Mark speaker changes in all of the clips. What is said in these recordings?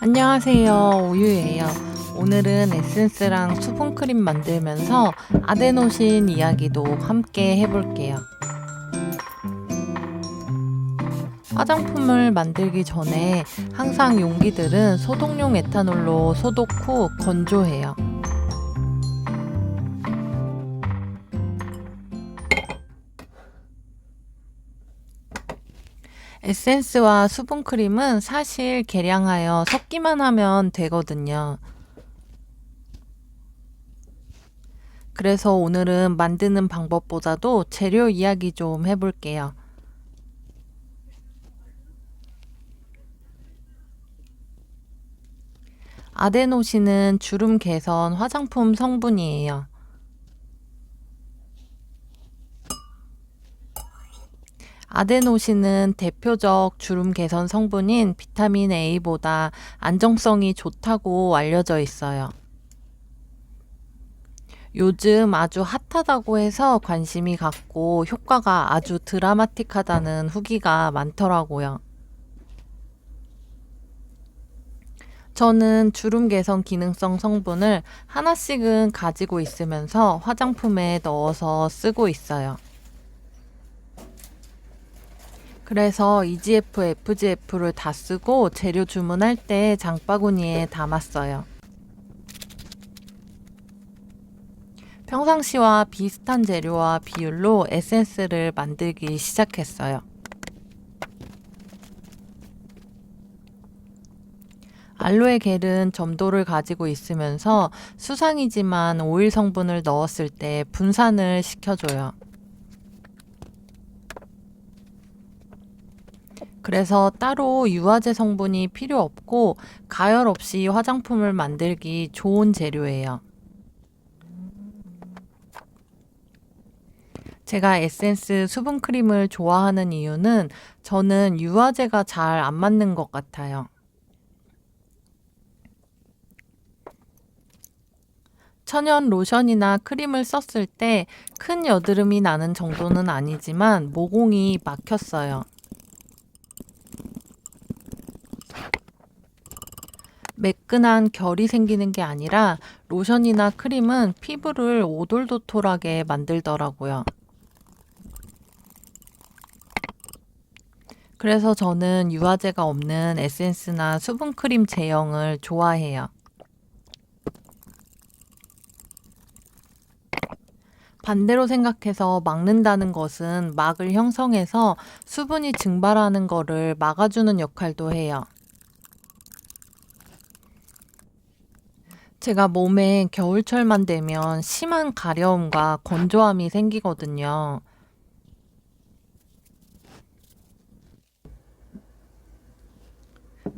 Speaker 1: 안녕하세요. 우유예요. 오늘은 에센스랑 수분크림 만들면서 아데노신 이야기도 함께 해볼게요. 화장품을 만들기 전에 항상 용기들은 소독용 에탄올로 소독 후 건조해요. 에센스와 수분크림은 사실 계량하여 섞기만 하면 되거든요. 그래서 오늘은 만드는 방법보다도 재료 이야기 좀 해볼게요. 아데노신은 주름 개선 화장품 성분이에요. 아데노신은 대표적 주름 개선 성분인 비타민 A보다 안정성이 좋다고 알려져 있어요. 요즘 아주 핫하다고 해서 관심이 갖고 효과가 아주 드라마틱하다는 후기가 많더라고요. 저는 주름 개선 기능성 성분을 하나씩은 가지고 있으면서 화장품에 넣어서 쓰고 있어요. 그래서 EGF, FGF를 다 쓰고 재료 주문할 때 장바구니에 담았어요. 평상시와 비슷한 재료와 비율로 에센스를 만들기 시작했어요. 알로에 겔은 점도를 가지고 있으면서 수상이지만 오일 성분을 넣었을 때 분산을 시켜줘요. 그래서 따로 유화제 성분이 필요 없고 가열 없이 화장품을 만들기 좋은 재료예요. 제가 에센스 수분크림을 좋아하는 이유는 저는 유화제가 잘 안 맞는 것 같아요. 천연 로션이나 크림을 썼을 때 큰 여드름이 나는 정도는 아니지만 모공이 막혔어요. 매끈한 결이 생기는 게 아니라 로션이나 크림은 피부를 오돌도돌하게 만들더라고요. 그래서 저는 유화제가 없는 에센스나 수분크림 제형을 좋아해요. 반대로 생각해서 막는다는 것은 막을 형성해서 수분이 증발하는 거를 막아주는 역할도 해요. 제가 몸에 겨울철만 되면 심한 가려움과 건조함이 생기거든요.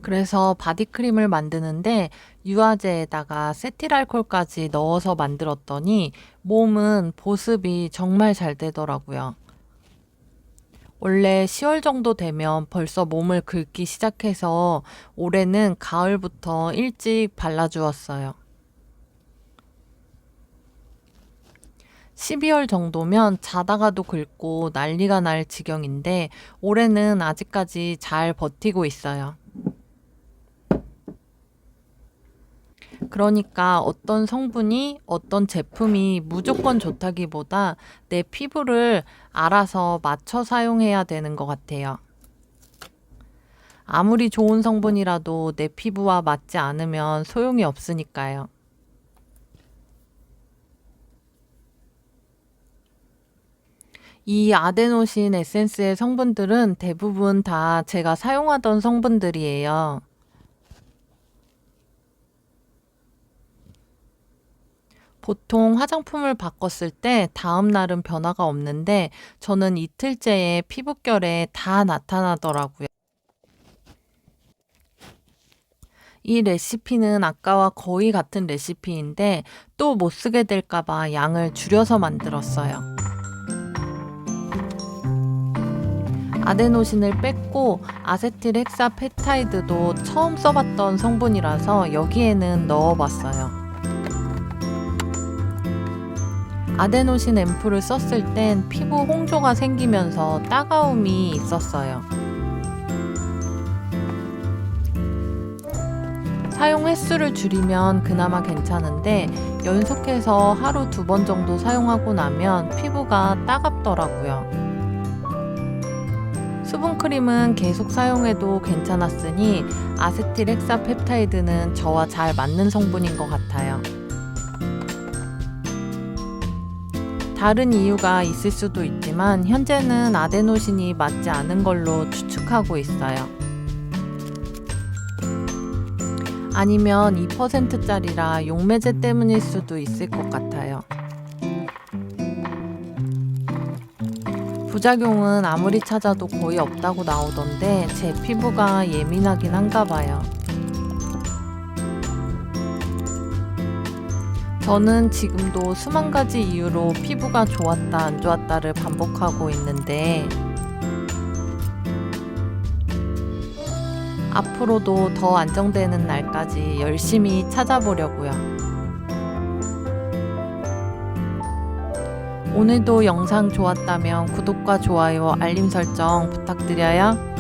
Speaker 1: 그래서 바디크림을 만드는데 유화제에다가 세틸알콜까지 넣어서 만들었더니 몸은 보습이 정말 잘 되더라고요. 원래 10월 정도 되면 벌써 몸을 긁기 시작해서 올해는 가을부터 일찍 발라주었어요. 12월 정도면 자다가도 긁고 난리가 날 지경인데 올해는 아직까지 잘 버티고 있어요. 그러니까 어떤 성분이 어떤 제품이 무조건 좋다기보다 내 피부를 알아서 맞춰 사용해야 되는 것 같아요. 아무리 좋은 성분이라도 내 피부와 맞지 않으면 소용이 없으니까요. 이 아데노신 에센스의 성분들은 대부분 다 제가 사용하던 성분들이에요. 보통 화장품을 바꿨을 때 다음 날은 변화가 없는데 저는 이틀째에 피부결에 다 나타나더라고요. 이 레시피는 아까와 거의 같은 레시피인데 또 못 쓰게 될까봐 양을 줄여서 만들었어요. 아데노신을 뺐고 아세틸 헥사페타이드도 처음 써봤던 성분이라서 여기에는 넣어봤어요. 아데노신 앰플을 썼을 땐 피부 홍조가 생기면서 따가움이 있었어요. 사용 횟수를 줄이면 그나마 괜찮은데 연속해서 하루 두 번 정도 사용하고 나면 피부가 따갑더라고요. 수분크림은 계속 사용해도 괜찮았으니 아세틸 헥사펩타이드는 저와 잘 맞는 성분인 것 같아요. 다른 이유가 있을 수도 있지만 현재는 아데노신이 맞지 않은 걸로 추측하고 있어요. 아니면 2%짜리라 용매제 때문일 수도 있을 것 같아요. 부작용은 아무리 찾아도 거의 없다고 나오던데 제 피부가 예민하긴 한가 봐요. 저는 지금도 수만 가지 이유로 피부가 좋았다 안 좋았다를 반복하고 있는데 앞으로도 더 안정되는 날까지 열심히 찾아보려고요. 오늘도 영상 좋았다면 구독과 좋아요, 알림 설정 부탁드려요.